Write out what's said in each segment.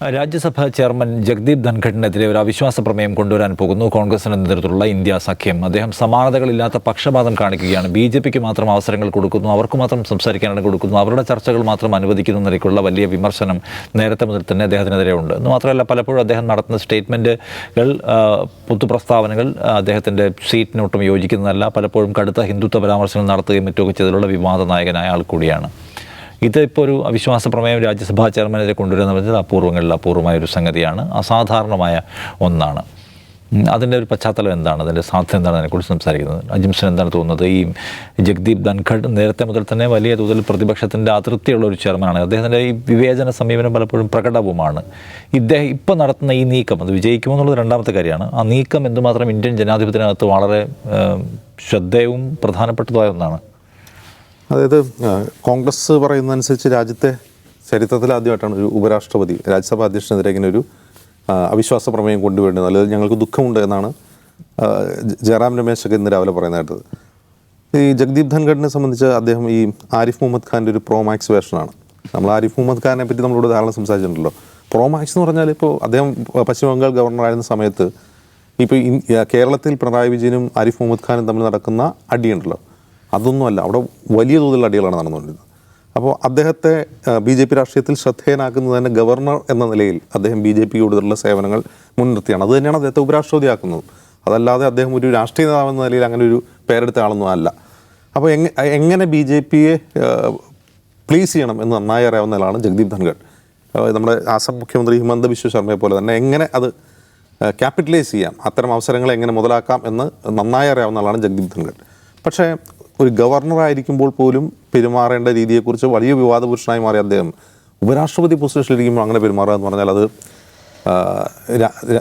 രാജ്യസഭാ chairman Jagdeep ധൻഖഡിനെതിരെ ഒരു അവിശ്വാസ പ്രമേയം കൊണ്ടുവരാൻ പോകുന്നു. കോൺഗ്രസിന്റെ നേതൃത്വത്തിലുള്ള ഇന്ത്യ സഖ്യം. അദ്ദേഹം സമാനതകളില്ലാത്ത പക്ഷപാതം കാണിക്കുകയാണ്. ബി ജെ പിക്ക് മാത്രം അവസരങ്ങൾ കൊടുക്കുന്നു. അവർക്ക് മാത്രം സംസാരിക്കാനാണ് കൊടുക്കുന്നു അവരുടെ ചർച്ചകൾ മാത്രം അനുവദിക്കുന്ന നിലയ്ക്കുള്ള വലിയ വിമർശനം നേരത്തെ മുതൽ തന്നെ അദ്ദേഹത്തിനെതിരെ ഉണ്ട്. എന്ന് മാത്രമല്ല പലപ്പോഴും അദ്ദേഹം നടത്തുന്ന സ്റ്റേറ്റ്മെന്റുകൾ പൊതുപ്രസ്താവനകൾ അദ്ദേഹത്തിന്റെ സീറ്റിനൊട്ടും യോജിക്കുന്നതല്ല. പലപ്പോഴും കടുത്ത ഹിന്ദുത്വ പരാമർശങ്ങൾ നടത്തുകയും മറ്റുമൊക്കെ ചെയ്തിട്ടുള്ള വിവാദ നായകനായ ആൾ കൂടിയാണ്. ഇതിപ്പോൾ ഒരു അവിശ്വാസ പ്രമേയം രാജ്യസഭാ ചെയർമാനെതിരെ കൊണ്ടുവരുന്ന പറഞ്ഞത് അപൂർവങ്ങളിൽ അപൂർവമായ ഒരു സംഗതിയാണ്. അസാധാരണമായ ഒന്നാണ്. അതിന്റെ ഒരു പശ്ചാത്തലം എന്താണ്? അതിന്റെ സാധ്യത എന്താണ്? അതിനെക്കുറിച്ച് സംസാരിക്കുന്നത്. അജിംസൻ എന്താണ് തോന്നുന്നത്? ഈ ജഗ്ദീപ് ധൻഖഡ് നേരത്തെ മുതൽ തന്നെ വലിയ തോതിൽ പ്രതിപക്ഷത്തിന്റെ അതൃപ്തിയുള്ള ഒരു ചെയർമാനാണ്. അദ്ദേഹത്തിന്റെ ഈ വിവേചന സമീപനം പലപ്പോഴും പ്രകടവുമാണ്. ഇദ്ദേഹം ഇപ്പോൾ നടത്തുന്ന ഈ നീക്കം അത് വിജയിക്കുമോ എന്നുള്ളത് രണ്ടാമത്തെ കാര്യമാണ്. ആ നീക്കം എന്തുമാത്രം ഇന്ത്യൻ ജനാധിപത്യത്തിനകത്ത് വളരെ ശ്രദ്ധേയവും പ്രധാനപ്പെട്ടതുമായ ഒന്നാണ്. അതായത് കോൺഗ്രസ് പറയുന്നതനുസരിച്ച് രാജ്യത്തെ ചരിത്രത്തിൽ ആദ്യമായിട്ടാണ് ഒരു ഉപരാഷ്ട്രപതി രാജ്യസഭാ അധ്യക്ഷനെതിരെ ഇങ്ങനെ ഒരു അവിശ്വാസ പ്രമേയം കൊണ്ടുവരുന്നത്. അല്ലെങ്കിൽ ഞങ്ങൾക്ക് ദുഃഖമുണ്ട് എന്നാണ് ജയറാം രമേശൊക്കെ ഇന്ന് രാവിലെ പറയുന്നതായിട്ട് ഈ ജഗ്ദീപ് ധൻഖഡിനെ സംബന്ധിച്ച് അദ്ദേഹം ഈ ആരിഫ് മുഹമ്മദ് ഖാന്റെ ഒരു പ്രോമാക്സ് വേഷനാണ് നമ്മൾ ആരിഫ് മുഹമ്മദ് ഖാനെ പറ്റി നമ്മളോട് ധാരാളം സംസാരിച്ചിട്ടുണ്ടല്ലോ. പ്രോമാക്സ് എന്ന് പറഞ്ഞാൽ ഇപ്പോൾ അദ്ദേഹം പശ്ചിമ ബംഗാൾ ഗവർണറായിരുന്ന സമയത്ത് ഇപ്പോൾ കേരളത്തിൽ പിണറായി വിജയനും ആരിഫ് മുഹമ്മദ് ഖാനും തമ്മിൽ നടക്കുന്ന അടിയുണ്ടല്ലോ. അതൊന്നുമല്ല. അവിടെ വലിയ തോതിലുള്ള അടികളാണ് നടന്നുകൊണ്ടിരുന്നത്. അപ്പോൾ അദ്ദേഹത്തെ ബി ജെ പി രാഷ്ട്രീയത്തിൽ ശ്രദ്ധേയനാക്കുന്നത് തന്നെ ഗവർണർ എന്ന നിലയിൽ അദ്ദേഹം ബി ജെ പി കൂടുതലുള്ള സേവനങ്ങൾ മുൻനിർത്തിയാണ്. അത് തന്നെയാണ് അദ്ദേഹത്തെ ഉപരാഷ്ട്രപതിയാക്കുന്നത്. അതല്ലാതെ അദ്ദേഹം ഒരു രാഷ്ട്രീയ നേതാവ് എന്ന നിലയിൽ അങ്ങനെ ഒരു പേരെടുത്ത ആളൊന്നും അല്ല. അപ്പോൾ എങ് എങ്ങനെ ബി ജെ പിയെ പ്ലീസ് ചെയ്യണം എന്ന് നന്നായി അറിയാവുന്ന ആളാണ് ജഗ്ദീപ് ധൻഖഡ്. നമ്മുടെ ആസാം മുഖ്യമന്ത്രി ഹിമന്ത ബിശ്വ ശർമ്മയെ പോലെ തന്നെ എങ്ങനെ അത് ക്യാപിറ്റലൈസ് ചെയ്യാം. അത്തരം അവസരങ്ങളെ എങ്ങനെ മുതലാക്കാം എന്ന് നന്നായി അറിയാവുന്ന ആളാണ് ജഗ്ദീപ് ധൻഖഡ്. പക്ഷേ ഒരു ഗവർണർ ആയിരിക്കുമ്പോൾ പോലും പെരുമാറേണ്ട രീതിയെക്കുറിച്ച് വലിയ വിവാദപുരുഷനായി മാറി അദ്ദേഹം ഉപരാഷ്ട്രപതി പൊസിഷനിലിരിക്കുമ്പോൾ അങ്ങനെ പെരുമാറുക എന്ന് പറഞ്ഞാൽ അത്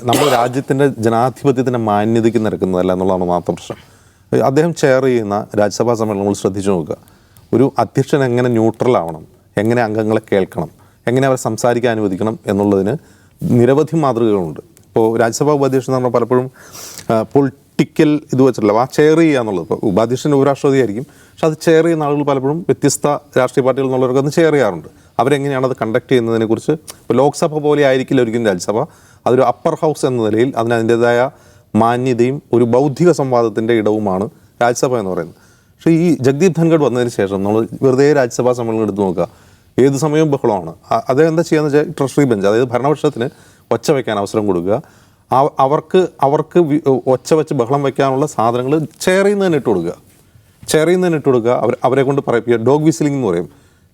നമ്മുടെ രാജ്യത്തിന്റെ ജനാധിപത്യത്തിന്റെ മാന്യതയ്ക്ക് നിരക്കുന്നതല്ല എന്നുള്ളതാണ് മാത്രം പ്രശ്നം. അദ്ദേഹം ചെയർ ചെയ്യുന്ന രാജ്യസഭാ സമ്മേളനങ്ങൾ ശ്രദ്ധിച്ചു നോക്കുക. ഒരു അധ്യക്ഷൻ എങ്ങനെ ന്യൂട്രൽ ആവണം? എങ്ങനെ അംഗങ്ങളെ കേൾക്കണം? എങ്ങനെ അവരെ സംസാരിക്കാൻ അനുവദിക്കണം എന്നുള്ളതിന് നിരവധി മാതൃകകളുണ്ട്. ഇപ്പോൾ രാജ്യസഭാ ഉപാധ്യക്ഷൻ എന്ന് പറഞ്ഞാൽ പലപ്പോഴും പൊളിറ്റിക്കൽ ഇത് വെച്ചിട്ടുള്ള ആ ചെയർ ചെയ്യുക എന്നുള്ളത്. ഇപ്പോൾ ഉപാധ്യക്ഷൻ ഉപരാഷ്ട്രപതി ആയിരിക്കും പക്ഷെ അത് ചെയർ ചെയ്യുന്ന ആളുകൾ പലപ്പോഴും വ്യത്യസ്ത രാഷ്ട്രീയ പാർട്ടികൾ എന്നുള്ളവർക്ക് അത് ചെയർ ചെയ്യാറുണ്ട്. അവരെങ്ങനെയാണ് അത് കണ്ടക്ട് ചെയ്യുന്നതിനെക്കുറിച്ച് ഇപ്പോൾ ലോക്സഭ പോലെ ആയിരിക്കില്ല ഒരിക്കലും രാജ്യസഭ. അതൊരു അപ്പർ ഹൗസ് എന്ന നിലയിൽ അതിന് അതിന്റെതായ മാന്യതയും ഒരു ബൗദ്ധിക സംവാദത്തിന്റെ ഇടവുമാണ് രാജ്യസഭ എന്ന് പറയുന്നത്. പക്ഷേ ഈ ജഗ്ദീപ് ധൻഗഡ് വന്നതിന് ശേഷം നമ്മൾ വെറുതെ രാജ്യസഭാ സമ്മേളനം എടുത്തു നോക്കുക ഏത് സമയവും ബഹളമാണ്. അദ്ദേഹം എന്താ ചെയ്യുന്നത് വെച്ചാൽ ട്രഷറി ബെഞ്ച് അതായത് ഭരണപക്ഷത്തിന് ഒച്ച വയ്ക്കാൻ അവസരം കൊടുക്കുക. അവർക്ക് അവർക്ക് ഒച്ച വെച്ച് ബഹളം വയ്ക്കാനുള്ള സാധനങ്ങൾ ചെയറിൽ നിന്ന് തന്നെ ഇട്ട് കൊടുക്കുക. ചെയറിൽ നിന്ന് തന്നെ ഇട്ട് കൊടുക്കുക. അവർ അവരെ കൊണ്ട് പറയിപ്പിക്കുക. ഡോഗ് വിസിലിംഗ് എന്ന് പറയും.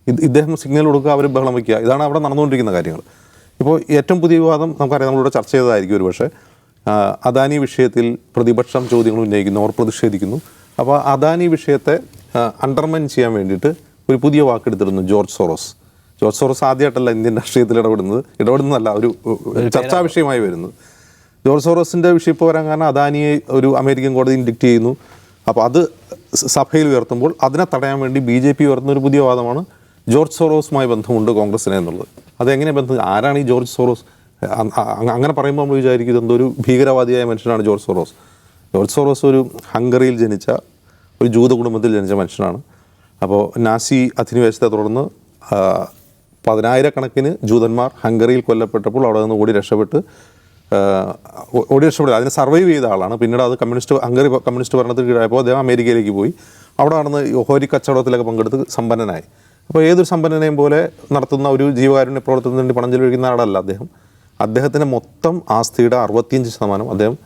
ഇത് ഇദ്ദേഹം സിഗ്നൽ കൊടുക്കുക അവർ ബഹളം വയ്ക്കുക ഇതാണ് അവിടെ നടന്നുകൊണ്ടിരിക്കുന്ന കാര്യങ്ങൾ. ഇപ്പോൾ ഏറ്റവും പുതിയ വിവാദം നമുക്കറിയാം നമ്മളിവിടെ ചർച്ച ചെയ്തതായിരിക്കും ഒരു പക്ഷേ അദാനി വിഷയത്തിൽ പ്രതിപക്ഷം ചോദ്യങ്ങൾ ഉന്നയിക്കുന്നു അവർ പ്രതിഷേധിക്കുന്നു. അപ്പോൾ അദാനി വിഷയത്തെ അണ്ടർമൈൻ ചെയ്യാൻ വേണ്ടിയിട്ട് ഒരു പുതിയ വാക്കെടുത്തിരുന്നു ജോർജ് സോറോസ്. ജോർജ് സോറോസ് ആദ്യമായിട്ടല്ല ഇന്ത്യൻ രാഷ്ട്രീയത്തിൽ ഇടപെടുന്നത്. ഇടപെടുന്നതല്ല ഒരു ഒരു ചർച്ചാ വിഷയമായി വരുന്നത്. ജോർജ് സോറോസിന്റെ വിഷയം ഇപ്പോൾ വരാൻ കാരണം അദാനിയെ ഒരു അമേരിക്കൻ കോടതി ഇൻഡിക്റ്റ് ചെയ്യുന്നു. അപ്പോൾ അത് സഭയിൽ ഉയർത്തുമ്പോൾ അതിനെ തടയാൻ വേണ്ടി ബി ജെ പി ഉയർത്തുന്ന ഒരു പുതിയ വാദമാണ് ജോർജ് സോറോസുമായി ബന്ധമുണ്ട് കോൺഗ്രസിനെ എന്നുള്ളത്. അതെങ്ങനെ ബന്ധം? ആരാണ് ഈ ജോർജ് സോറോസ്? അങ്ങനെ പറയുമ്പോൾ നമ്മൾ വിചാരിക്കും ഇതെന്തോ ഒരു ഭീകരവാദിയായ മനുഷ്യനാണ് ജോർജ് സോറോസ്. ജോർജ് സോറോസ് ഒരു ഹംഗറിയിൽ ജനിച്ച ഒരു ജൂത കുടുംബത്തിൽ ജനിച്ച മനുഷ്യനാണ്. അപ്പോൾ നാസി അധിനിവേശത്തെ തുടർന്ന് പതിനായിരക്കണക്കിന് ജൂതന്മാർ ഹംഗറിയിൽ കൊല്ലപ്പെട്ടപ്പോൾ അവിടെ നിന്ന് ഓടി രക്ഷപ്പെട്ട് ഓടി രക്ഷപ്പെടുക അതിനെ സർവൈവ് ചെയ്ത ആളാണ്. പിന്നീട് അത് കമ്മ്യൂണിസ്റ്റ് ഹംഗറി കമ്മ്യൂണിസ്റ്റ് ഭരണത്തിൽ കീഴായപ്പോൾ അദ്ദേഹം അമേരിക്കയിലേക്ക് പോയി. അവിടെ നടന്ന് ഹോരി കച്ചവടത്തിലൊക്കെ പങ്കെടുത്ത് സമ്പന്നനായി. അപ്പോൾ ഏതൊരു സമ്പന്നനെയും പോലെ നടത്തുന്ന ഒരു ജീവകാരുണ്യ പ്രവർത്തനത്തിന് വേണ്ടി പണം ചെലവഴിക്കുന്ന ആളല്ല അദ്ദേഹം. അദ്ദേഹത്തിന്റെ മൊത്തം ആസ്തിയുടെ അറുപത്തിയഞ്ച് ശതമാനം അദ്ദേഹം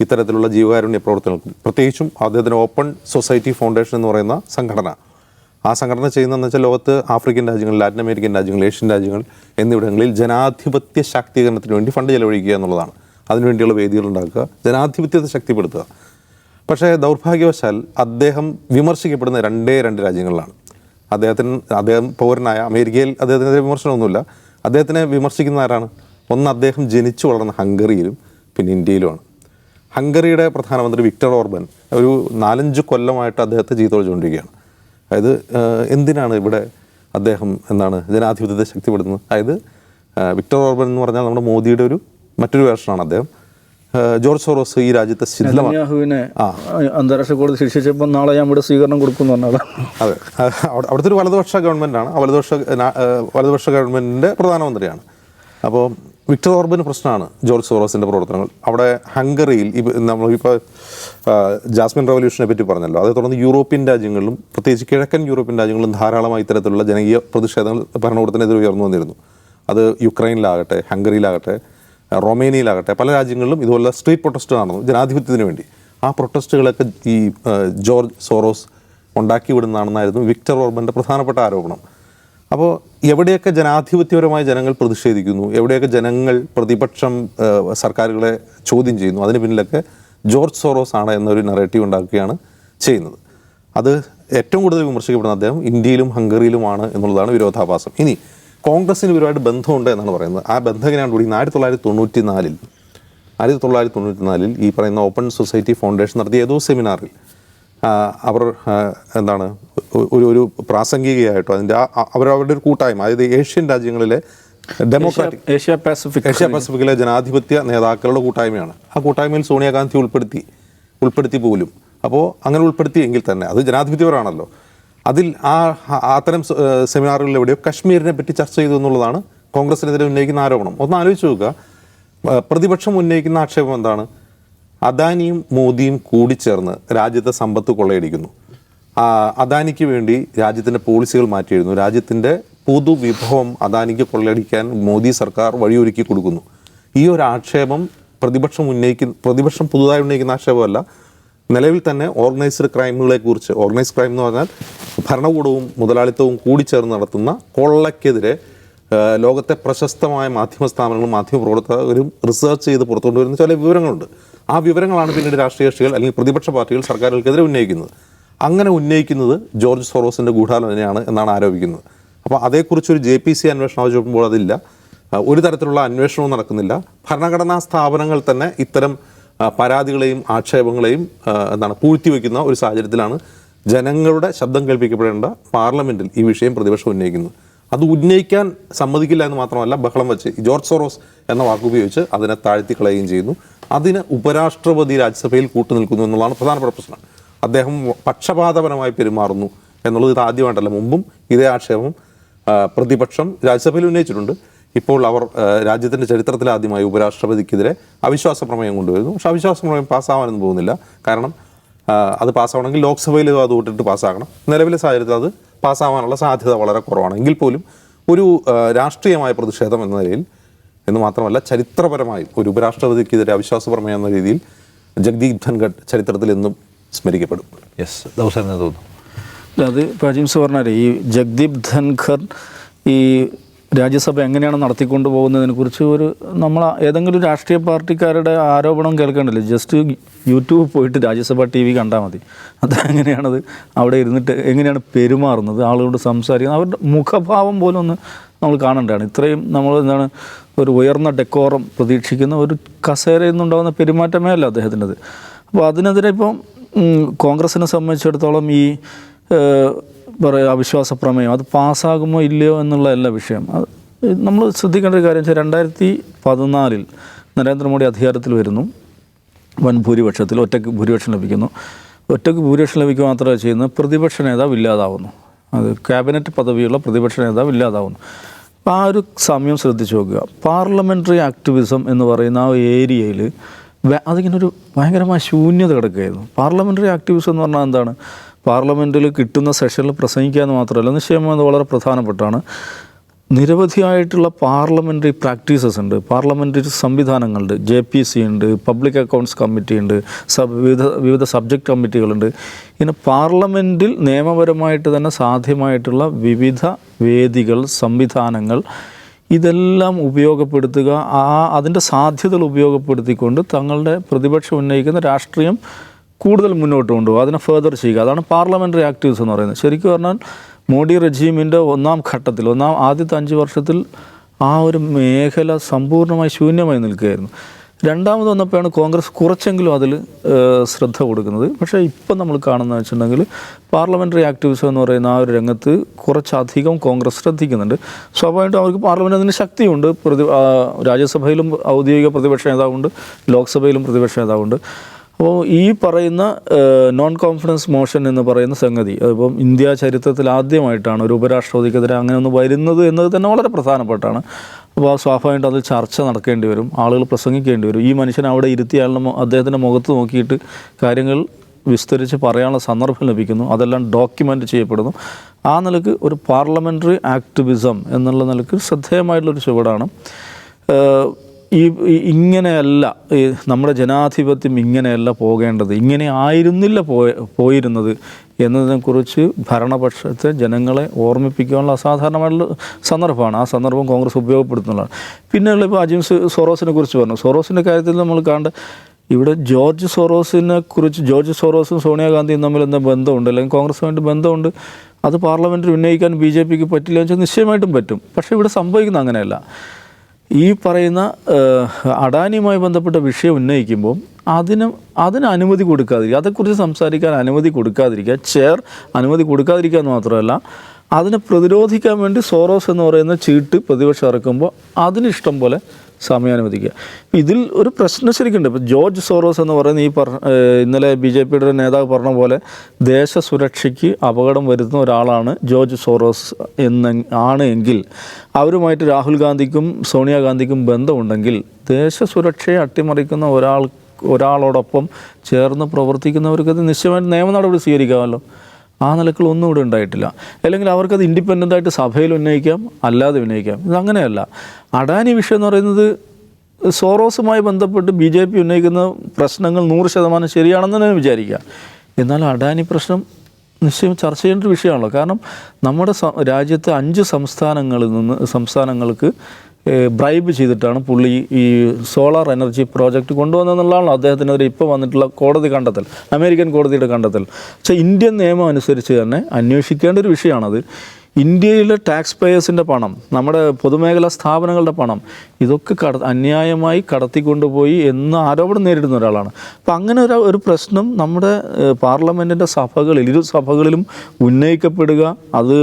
ഇത്തരത്തിലുള്ള ജീവകാരുണ്യ പ്രവർത്തനങ്ങൾക്കും പ്രത്യേകിച്ചും അദ്ദേഹത്തിന്റെ ഓപ്പൺ സൊസൈറ്റി ഫൗണ്ടേഷൻ എന്ന് പറയുന്ന സംഘടന ആ സംഘടന ചെയ്യുന്നതെന്ന് വെച്ചാൽ ലോകത്ത് ആഫ്രിക്കൻ രാജ്യങ്ങൾ ലാറ്റിൻ അമേരിക്കൻ രാജ്യങ്ങൾ ഏഷ്യൻ രാജ്യങ്ങൾ എന്നിവിടങ്ങളിൽ ജനാധിപത്യ ശാക്തീകരണത്തിന് വേണ്ടി ഫണ്ട് ചെലവഴിക്കുക എന്നുള്ളതാണ്. അതിനുവേണ്ടിയുള്ള വേദികൾ ഉണ്ടാക്കുക ജനാധിപത്യത്തെ ശക്തിപ്പെടുത്തുക. പക്ഷേ ദൗർഭാഗ്യവശാൽ അദ്ദേഹം വിമർശിക്കപ്പെടുന്ന രണ്ടേ രണ്ട് രാജ്യങ്ങളിലാണ്. അദ്ദേഹത്തിന് അദ്ദേഹം പൗരനായ അമേരിക്കയിൽ അദ്ദേഹത്തിനെതിരെ വിമർശനമൊന്നുമില്ല. അദ്ദേഹത്തിനെ വിമർശിക്കുന്ന ആരാണ്? ഒന്ന് അദ്ദേഹം ജനിച്ചു വളർന്ന ഹംഗറിയിലും പിന്നെ ഇന്ത്യയിലുമാണ്. ഹംഗറിയുടെ പ്രധാനമന്ത്രി വിക്ടർ ഓർബൻ ഒരു നാലഞ്ച് കൊല്ലമായിട്ട് അദ്ദേഹത്തെ ചീത്തോളിച്ചുകൊണ്ടിരിക്കുകയാണ് അതായത് എന്തിനാണ് ഇവിടെ അദ്ദേഹം എന്താണ് ജനാധിപത്യത്തെ ശക്തിപ്പെടുത്തുന്നത്? അതായത് വിക്ടർ ഓർബൻ എന്ന് പറഞ്ഞാൽ നമ്മുടെ മോദിയുടെ ഒരു മറ്റൊരു വേർഷനാണ് അദ്ദേഹം. ജോർജ് സോറോസ് ഈ രാജ്യത്തെ അന്താരാഷ്ട്ര കോടതി ശിക്ഷിച്ചപ്പോൾ നാളെ ഞാൻ ഇവിടെ സ്വീകരണം കൊടുക്കും പറഞ്ഞത് അതെ. അവിടെ- അവിടുത്തെ ഒരു വലതുപക്ഷ ഗവൺമെന്റാണ് ആ വലതുപക്ഷ വലതുപക്ഷ ഗവൺമെന്റിന്റെ പ്രധാനമന്ത്രിയാണ്. അപ്പോൾ വിക്ടർ ഓർബിന് പ്രശ്നമാണ് ജോർജ് സോറോസിന്റെ പ്രവർത്തനങ്ങൾ. അവിടെ ഹംഗറിയിൽ നമ്മളിപ്പോൾ ജാസ്മിൻ റവല്യൂഷനെ പറ്റി പറഞ്ഞല്ലോ. അതേ തുടർന്ന് യൂറോപ്യൻ രാജ്യങ്ങളിലും പ്രത്യേകിച്ച് കിഴക്കൻ യൂറോപ്യൻ രാജ്യങ്ങളിലും ധാരാളമായി ഇത്തരത്തിലുള്ള ജനകീയ പ്രതിഷേധങ്ങൾ ഭരണകൂടത്തിനെതിരെ ഉയർന്നു വന്നിരുന്നു. അത് യുക്രൈനിലാകട്ടെ ഹംഗറിയിലാകട്ടെ റൊമേനിയയിലാകട്ടെ പല രാജ്യങ്ങളിലും ഇതുപോലെ സ്ട്രീറ്റ് പ്രൊട്ടസ്റ്റ് നടന്നു. ജനാധിപത്യത്തിന് വേണ്ടി. ആ പ്രൊട്ടസ്റ്റുകളൊക്കെ ഈ ജോർജ് സോറോസ് ഉണ്ടാക്കി വിടുന്നതാണെന്നായിരുന്നു വിക്ടർ ഓർബന്റെ പ്രധാനപ്പെട്ട ആരോപണം. അപ്പോൾ എവിടെയൊക്കെ ജനാധിപത്യപരമായ ജനങ്ങൾ പ്രതിഷേധിക്കുന്നു? എവിടെയൊക്കെ ജനങ്ങൾ പ്രതിപക്ഷം സർക്കാരുകളെ ചോദ്യം ചെയ്യുന്നു? അതിന് പിന്നിലൊക്കെ ജോർജ് സോറോസ് ആണ് എന്നൊരു നറേറ്റീവ് ഉണ്ടാക്കുകയാണ് ചെയ്യുന്നത്. അത് ഏറ്റവും കൂടുതൽ വിമർശിക്കപ്പെടുന്ന അദ്ദേഹം ഇന്ത്യയിലും ഹംഗറിയിലുമാണ് എന്നുള്ളതാണ് വിരോധാഭാസം. ഇനി കോൺഗ്രസിന് ഒരുപാട് ബന്ധമുണ്ട് എന്നാണ് പറയുന്നത്. ആ ബന്ധം എങ്ങനെയാണ് കൂടി ആയിരത്തി തൊള്ളായിരത്തി തൊണ്ണൂറ്റി നാലിൽ ആയിരത്തി തൊള്ളായിരത്തി തൊണ്ണൂറ്റി നാലിൽ ഈ പറയുന്ന ഓപ്പൺ സൊസൈറ്റി ഫൗണ്ടേഷൻ നടത്തിയ ഏതോ സെമിനാറിൽ അവർ എന്താണ് ഒരു ഒരു പ്രാസംഗികയായിട്ടോ അതിന്റെ അവരുടെ ഒരു കൂട്ടായ്മ അതായത് ഏഷ്യൻ രാജ്യങ്ങളിലെ ഡെമോക്രാറ്റിക് ഏഷ്യ പസഫിക് ഏഷ്യ പസഫിക്കിലെ ജനാധിപത്യ നേതാക്കളുടെ കൂട്ടായ്മയാണ്. ആ കൂട്ടായ്മയിൽ സോണിയാഗാന്ധി ഉൾപ്പെടുത്തി ഉൾപ്പെടുത്തി പോലും. അപ്പോൾ അങ്ങനെ ഉൾപ്പെടുത്തിയെങ്കിൽ തന്നെ അത് ജനാധിപത്യപരമാണല്ലോ. അതിൽ ആ ആ- അത്തരം സെമിനാറുകളിൽ എവിടെയോ കശ്മീരിനെ പറ്റി ചർച്ച ചെയ്തു എന്നുള്ളതാണ് കോൺഗ്രസിനെതിരെ ഉന്നയിക്കുന്ന ആരോപണം. ഒന്ന് ആലോചിച്ച് നോക്കുക. പ്രതിപക്ഷം ഉന്നയിക്കുന്ന ആക്ഷേപം എന്താണ്? അദാനിയും മോദിയും കൂടി ചേർന്ന് രാജ്യത്തെ സമ്പത്ത് കൊള്ളയടിക്കുന്നു. അദാനിക്ക് വേണ്ടി രാജ്യത്തിന്റെ പോളിസികൾ മാറ്റിയിരുന്നു. രാജ്യത്തിന്റെ പൊതുവിഭവം അദാനിക്ക് കൊള്ളയടിക്കാൻ മോദി സർക്കാർ വഴിയൊരുക്കി കൊടുക്കുന്നു. ഈ ഒരു ആക്ഷേപം പ്രതിപക്ഷം ഉന്നയിക്കുന്ന പ്രതിപക്ഷം പുതുതായി ഉന്നയിക്കുന്ന ആക്ഷേപമല്ല. നിലവിൽ തന്നെ ഓർഗനൈസ്ഡ് ക്രൈമുകളെ കുറിച്ച് ഓർഗനൈസ്ഡ് ക്രൈം എന്ന് പറഞ്ഞാൽ ഭരണകൂടവും മുതലാളിത്തവും കൂടി ചേർന്ന് നടത്തുന്ന കൊള്ളയ്ക്കെതിരെ ലോകത്തെ പ്രശസ്തമായ മാധ്യമ സ്ഥാപനങ്ങളും മാധ്യമ പ്രവർത്തകരും റിസർച്ച് ചെയ്ത് പുറത്തുകൊണ്ടുവരുന്ന ചില വിവരങ്ങളുണ്ട്. ആ വിവരങ്ങളാണ് പിന്നീട് രാഷ്ട്രീയ കക്ഷികൾ അല്ലെങ്കിൽ പ്രതിപക്ഷ പാർട്ടികൾ സർക്കാരുകൾക്കെതിരെ ഉന്നയിക്കുന്നത്. അങ്ങനെ ഉന്നയിക്കുന്നത് ജോർജ് സോറോസിന്റെ ഗൂഢാലോചനയാണ് എന്നാണ് ആരോപിക്കുന്നത്. അപ്പോൾ അതേക്കുറിച്ചൊരു ജെ പി സി അന്വേഷണം ആവശ്യപ്പെടുമ്പോൾ അതില്ല. ഒരു തരത്തിലുള്ള അന്വേഷണവും നടക്കുന്നില്ല. ഭരണഘടനാ സ്ഥാപനങ്ങൾ തന്നെ ഇത്തരം പരാതികളെയും ആക്ഷേപങ്ങളെയും എന്താണ് പൂഴ്ത്തിവെക്കുന്ന ഒരു സാഹചര്യത്തിലാണ് ജനങ്ങളുടെ ശബ്ദം കേൾപ്പിക്കപ്പെടേണ്ട പാർലമെന്റിൽ ഈ വിഷയം പ്രതിപക്ഷം ഉന്നയിക്കുന്നത്. അത് ഉന്നയിക്കാൻ സമ്മതിക്കില്ല എന്ന് മാത്രമല്ല ബഹളം വെച്ച് ജോർജ് സോറോസ് എന്ന വാക്കുപയോഗിച്ച് അതിനെ താഴ്ത്തി കളയുകയും ചെയ്യുന്നു. അതിന് ഉപരാഷ്ട്രപതി രാജ്യസഭയിൽ കൂട്ടുനിൽക്കുന്നു എന്നുള്ളതാണ് പ്രധാനപ്പെട്ട പ്രശ്നം. അദ്ദേഹം പക്ഷപാതപരമായി പെരുമാറുന്നു എന്നുള്ളത് ഇത് ആദ്യമായിട്ടല്ല. മുമ്പും ഇതേ ആക്ഷേപം പ്രതിപക്ഷം രാജ്യസഭയിൽ ഉന്നയിച്ചിട്ടുണ്ട്. ഇപ്പോൾ അവർ രാജ്യത്തിന്റെ ചരിത്രത്തിൽ ആദ്യമായി ഉപരാഷ്ട്രപതിക്കെതിരെ അവിശ്വാസ പ്രമേയം കൊണ്ടുവരുന്നു. പക്ഷേ അവിശ്വാസ പ്രമേയം പാസ്സാവാനൊന്നും പോകുന്നില്ല. കാരണം അത് പാസ്സാവണമെങ്കിൽ ലോക്സഭയിൽ അത് വോട്ടിട്ട് പാസ്സാകണം. നിലവിലെ സാഹചര്യത്തിൽ അത് പാസ്സാവാനുള്ള സാധ്യത വളരെ കുറവാണ്. എങ്കിൽ പോലും ഒരു രാഷ്ട്രീയമായ പ്രതിഷേധം എന്ന നിലയിൽ എന്ന് മാത്രമല്ല ചരിത്രപരമായും ഒരു ഉപരാഷ്ട്രപതിക്കെതിരെ അവിശ്വാസ പ്രമേയം എന്ന രീതിയിൽ ജഗ്ദീപ് ധൻഖഡ് ചരിത്രത്തിൽ എന്നും സ്മരിക്കപ്പെടും. യെസ് ദൗസരം തോന്നുന്നു. അത് അജിംസ് പറഞ്ഞാൽ ഈ ജഗ്ദീപ് ധൻഖർ ഈ രാജ്യസഭ എങ്ങനെയാണ് നടത്തിക്കൊണ്ട് പോകുന്നതിനെ കുറിച്ച് ഒരു നമ്മൾ ഏതെങ്കിലും രാഷ്ട്രീയ പാർട്ടിക്കാരുടെ ആരോപണം കേൾക്കേണ്ടല്ലോ. ജസ്റ്റ് യൂട്യൂബ് പോയിട്ട് രാജ്യസഭ ടി വി കണ്ടാൽ മതി. അത് എങ്ങനെയാണത് അവിടെ ഇരുന്നിട്ട് എങ്ങനെയാണ് പെരുമാറുന്നത്? ആളുകളോട് സംസാരിക്കുന്നത്. അവരുടെ മുഖഭാവം പോലും ഒന്ന് നമ്മൾ കാണേണ്ടതാണ്. ഇത്രയും നമ്മൾ എന്താണ് ഒരു ഉയർന്ന ഡെക്കോറം പ്രതീക്ഷിക്കുന്ന ഒരു കസേരയിൽ നിന്നുണ്ടാകുന്ന പെരുമാറ്റമേ അല്ല അദ്ദേഹത്തിന്റെത്. അപ്പോൾ അതിനെതിരെ ഇപ്പം കോൺഗ്രസിനെ സംബന്ധിച്ചിടത്തോളം ഈ പറയുക അവിശ്വാസ പ്രമേയം അത് പാസ്സാകുമോ ഇല്ലയോ എന്നുള്ളതല്ല വിഷയം. അത് നമ്മൾ ശ്രദ്ധിക്കേണ്ട ഒരു കാര്യം വെച്ചാൽ രണ്ടായിരത്തി പതിനാലിൽ നരേന്ദ്രമോദി അധികാരത്തിൽ വരുന്നു. വൻ ഭൂരിപക്ഷത്തിൽ ഒറ്റയ്ക്ക് ഭൂരിപക്ഷം ലഭിക്കുന്നു. ഒറ്റയ്ക്ക് ഭൂരിപക്ഷം ലഭിക്കുക മാത്രമേ ചെയ്യുന്നത് പ്രതിപക്ഷ നേതാവ് ഇല്ലാതാവുന്നു. അത് ക്യാബിനറ്റ് പദവിയുള്ള പ്രതിപക്ഷ നേതാവ് ഇല്ലാതാവുന്നു. അപ്പോൾ ആ ഒരു സമയം ശ്രദ്ധിച്ചു നോക്കുക. പാർലമെന്ററി ആക്ടിവിസം എന്ന് പറയുന്ന ആ ഏരിയയിൽ അതിങ്ങനെ ഒരു ഭയങ്കരമായ ശൂന്യത കിടക്കുകയായിരുന്നു. പാർലമെന്ററി ആക്ടിവിസം എന്ന് പറഞ്ഞാൽ എന്താണ്? പാർലമെന്റിൽ കിട്ടുന്ന സെഷനിൽ പ്രസംഗിക്കുക എന്ന് മാത്രമല്ല നിശ്ചയമായും അത് വളരെ പ്രധാനപ്പെട്ടാണ്. നിരവധിയായിട്ടുള്ള പാർലമെന്ററി പ്രാക്ടീസസ് ഉണ്ട്. പാർലമെന്ററി സംവിധാനങ്ങളുണ്ട്. ജെ പി സി ഉണ്ട് പബ്ലിക് അക്കൗണ്ട്സ് കമ്മിറ്റി ഉണ്ട് സബ് വിവിധ വിവിധ സബ്ജക്റ്റ് കമ്മിറ്റികളുണ്ട്. ഇങ്ങനെ പാർലമെന്റിൽ നിയമപരമായിട്ട് തന്നെ സാധ്യമായിട്ടുള്ള വിവിധ വേദികൾ സംവിധാനങ്ങൾ ഇതെല്ലാം ഉപയോഗപ്പെടുത്തുക ആ അതിന്റെ സാധ്യതകൾ ഉപയോഗപ്പെടുത്തിക്കൊണ്ട് തങ്ങളുടെ പ്രതിപക്ഷം ഉന്നയിക്കുന്ന രാഷ്ട്രീയം കൂടുതൽ മുന്നോട്ട് കൊണ്ടുപോകും. അതിനെ ഫേർദർ ചെയ്യുക. അതാണ് പാർലമെന്ററി ആക്റ്റീവ്സ് എന്ന് പറയുന്നത്. ശരിക്കും പറഞ്ഞാൽ മോഡി റെജീമിന്റെ ഒന്നാം ഘട്ടത്തിൽ ഒന്നാം ആദ്യത്തെ അഞ്ച് വർഷത്തിൽ ആ ഒരു മേഖല സമ്പൂർണമായി ശൂന്യമായി നിൽക്കുകയായിരുന്നു. രണ്ടാമത് വന്നപ്പോഴാണ് കോൺഗ്രസ് കുറച്ചെങ്കിലും അതിൽ ശ്രദ്ധ കൊടുക്കുന്നത്. പക്ഷേ ഇപ്പം നമ്മൾ കാണുന്ന വെച്ചിട്ടുണ്ടെങ്കിൽ പാർലമെന്ററി ആക്ടിവിസം എന്ന് പറയുന്ന ആ ഒരു രംഗത്ത് കുറച്ചധികം കോൺഗ്രസ് ശ്രദ്ധിക്കുന്നുണ്ട്. സ്വാഭാവികമായിട്ടും അവർക്ക് പാർലമെന്റ് അതിന് ശക്തിയുണ്ട്. പ്രതി രാജ്യസഭയിലും ഔദ്യോഗിക പ്രതിപക്ഷ നേതാവുണ്ട് ലോക്സഭയിലും പ്രതിപക്ഷ നേതാവുണ്ട്. അപ്പോൾ ഈ പറയുന്ന നോൺ കോൺഫിഡൻസ് മോഷൻ എന്ന് പറയുന്ന സംഗതി അതിപ്പം ഇന്ത്യ ചരിത്രത്തിൽ ആദ്യമായിട്ടാണ് ഒരു ഉപരാഷ്ട്രപതിക്കെതിരെ അങ്ങനെ ഒന്ന് വരുന്നത് എന്നത് തന്നെ വളരെ പ്രധാനപ്പെട്ടാണ്. അപ്പോൾ സ്വാഭാവികമായിട്ട് അതിൽ ചർച്ച നടക്കേണ്ടി വരും ആളുകൾ പ്രസംഗിക്കേണ്ടി വരും. ഈ മനുഷ്യൻ അവിടെ ഇരുത്തിയാളുടെ മു- അദ്ദേഹത്തിന്റെ മുഖത്ത് നോക്കിയിട്ട് കാര്യങ്ങൾ വിസ്തരിച്ച് പറയാനുള്ള സന്ദർഭം ലഭിക്കുന്നു അതെല്ലാം ഡോക്യുമെന്റ് ചെയ്യപ്പെടുന്നു. ആ നിലയ്ക്ക് ഒരു പാർലമെന്ററി ആക്ടിവിസം എന്നുള്ള നിലയ്ക്ക് ശ്രദ്ധേയമായിട്ടുള്ളൊരു ചുവടാണ്. ഈ ഇങ്ങനെയല്ല ഈ നമ്മുടെ ജനാധിപത്യം ഇങ്ങനെയല്ല പോകേണ്ടത് ഇങ്ങനെ ആയിരുന്നില്ല പോയ പോയിരുന്നത് എന്നതിനെക്കുറിച്ച് ഭരണപക്ഷത്തെ ജനങ്ങളെ ഓർമ്മിപ്പിക്കാനുള്ള അസാധാരണമായിട്ടുള്ള സന്ദർഭമാണ്. ആ സന്ദർഭം കോൺഗ്രസ് ഉപയോഗപ്പെടുത്തുന്നതാണ്. പിന്നെയുള്ള ഇപ്പോൾ അജിം സൊറോസിനെ കുറിച്ച് പറഞ്ഞു. സൊറോസിന്റെ കാര്യത്തിൽ നമ്മൾ കണ്ട ഇവിടെ ജോർജ് സോറോസിനെ കുറിച്ച് ജോർജ് സോറോസും സോണിയാഗാന്ധിയും തമ്മിൽ എന്താ ബന്ധമുണ്ട്? അല്ലെങ്കിൽ കോൺഗ്രസുമായിട്ട് ബന്ധമുണ്ട്? അത് പാർലമെന്റിൽ ഉന്നയിക്കാൻ ബി ജെ പിക്ക് പറ്റില്ല എന്ന് വെച്ചാൽ നിശ്ചയമായിട്ടും പറ്റും. പക്ഷേ ഇവിടെ സംഭവിക്കുന്ന അങ്ങനെയല്ല. ഈ പറയുന്ന അഡാനിയുമായി ബന്ധപ്പെട്ട വിഷയം ഉന്നയിക്കുമ്പോൾ അതിന് അതിന് അനുമതി കൊടുക്കാതിരിക്കുക. അതേക്കുറിച്ച് സംസാരിക്കാൻ അനുമതി കൊടുക്കാതിരിക്കുക. ചെയർ അനുമതി കൊടുക്കാതിരിക്കുക എന്ന് മാത്രമല്ല അതിനെ പ്രതിരോധിക്കാൻ വേണ്ടി സോറോസ് എന്ന് പറയുന്ന ചീട്ട് പ്രതിപക്ഷം ഇറക്കുമ്പോൾ അതിനിഷ്ടം പോലെ സമയം അനുവദിക്കുക. ഇപ്പം ഇതിൽ ഒരു പ്രശ്നം ശരിക്കുണ്ട്. ഇപ്പോൾ ജോർജ് സോറോസ് എന്ന് പറയുന്ന ഈ പറഞ്ഞ ഇന്നലെ ബി ജെ പിയുടെ നേതാവ് പറഞ്ഞ പോലെ ദേശസുരക്ഷയ്ക്ക് അപകടം വരുത്തുന്ന ഒരാളാണ് ജോർജ് സോറോസ് എന്ന ആണ് എങ്കിൽ അവരുമായിട്ട് രാഹുൽ ഗാന്ധിക്കും സോണിയാഗാന്ധിക്കും ബന്ധമുണ്ടെങ്കിൽ ദേശസുരക്ഷയെ അട്ടിമറിക്കുന്ന ഒരാൾ ഒരാളോടൊപ്പം ചേർന്ന് പ്രവർത്തിക്കുന്നവർക്ക് അത് നിശ്ചയമായിട്ട് നിയമ നടപടി സ്വീകരിക്കാമല്ലോ. ആ നിലക്കുകൾ ഒന്നും ഇവിടെ ഉണ്ടായിട്ടില്ല. അല്ലെങ്കിൽ അവർക്കത് ഇൻഡിപെൻഡന്റായിട്ട് സഭയിൽ ഉന്നയിക്കാം അല്ലാതെ ഉന്നയിക്കാം. ഇതങ്ങനെയല്ല അഡാനി വിഷയം എന്ന് പറയുന്നത് സോറോസുമായി ബന്ധപ്പെട്ട് ബി ജെ പി ഉന്നയിക്കുന്ന പ്രശ്നങ്ങൾ നൂറ് ശതമാനം ശരിയാണെന്ന് തന്നെ വിചാരിക്കുക. എന്നാൽ അഡാനി പ്രശ്നം നിശ്ചയം ചർച്ച ചെയ്യേണ്ട വിഷയമാണല്ലോ. കാരണം നമ്മുടെ രാജ്യത്തെ അഞ്ച് സംസ്ഥാനങ്ങളിൽ നിന്ന് സംസ്ഥാനങ്ങൾക്ക് ബ്രൈബ് ചെയ്തിട്ടാണ് പുള്ളി ഈ സോളാർ എനർജി പ്രോജക്റ്റ് കൊണ്ടുവന്നതെന്നുള്ളതാണല്ലോ അദ്ദേഹത്തിനെതിരെ ഇപ്പോൾ വന്നിട്ടുള്ള കോടതി കണ്ടെത്തൽ അമേരിക്കൻ കോടതിയുടെ കണ്ടെത്തൽ. പക്ഷേ ഇന്ത്യൻ നിയമം അനുസരിച്ച് തന്നെ അന്വേഷിക്കേണ്ട ഒരു വിഷയമാണത്. ഇന്ത്യയിലെ ടാക്സ് പേയേഴ്സിന്റെ പണം നമ്മുടെ പൊതുമേഖലാ സ്ഥാപനങ്ങളുടെ പണം ഇതൊക്കെ കട അന്യായമായി കടത്തിക്കൊണ്ടുപോയി എന്ന് ആരോപണം നേരിടുന്ന ഒരാളാണ്. അപ്പം അങ്ങനെ ഒരു ഒരു പ്രശ്നം നമ്മുടെ പാർലമെന്റിന്റെ സഭകളിൽ ഇരു സഭകളിലും ഉന്നയിക്കപ്പെടുക അത്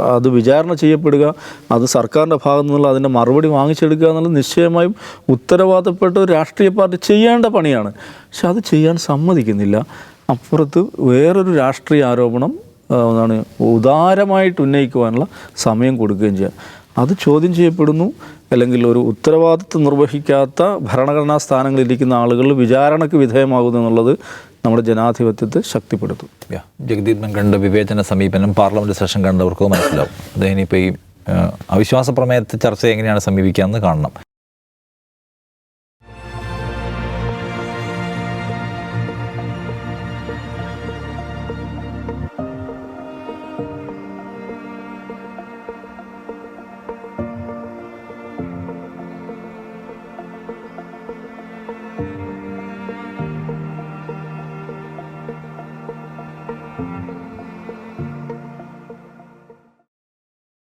അത് വിചാരണ ചെയ്യപ്പെടുക അത് സർക്കാരിന്റെ ഭാഗത്തു നിന്നുള്ള അതിന്റെ മറുപടി വാങ്ങിച്ചെടുക്കുക എന്നുള്ളത് നിശ്ചയമായും ഉത്തരവാദപ്പെട്ട ഒരു രാഷ്ട്രീയ പാർട്ടി ചെയ്യേണ്ട പണിയാണ്. പക്ഷെ അത് ചെയ്യാൻ സമ്മതിക്കുന്നില്ല. അപ്പുറത്ത് വേറൊരു രാഷ്ട്രീയ ആരോപണം എന്താണ് ഉദാരമായിട്ട് ഉന്നയിക്കുവാനുള്ള സമയം കൊടുക്കുകയും ചെയ്യുക അത് ചോദ്യം ചെയ്യപ്പെടുന്നു അല്ലെങ്കിൽ ഒരു ഉത്തരവാദിത്വം നിർവഹിക്കാത്ത ഭരണഘടനാ സ്ഥാനങ്ങളിലിരിക്കുന്ന ആളുകൾ വിചാരണയ്ക്ക് വിധേയമാകുന്നു എന്നുള്ളത് നമ്മുടെ ജനാധിപത്യത്തെ ശക്തിപ്പെടുത്തും. യാ, ജഗദീപ് ധൻഖറിന്റെ വിവേചന സമീപനം പാർലമെന്റ് സെഷൻ കണ്ടവർക്ക് മനസ്സിലാവും. അദ്ദേഹം ഇപ്പോൾ ഈ അവിശ്വാസ പ്രമേയത്തെ ചർച്ച എങ്ങനെയാണ് സമീപിക്കുക എന്ന് കാണണം.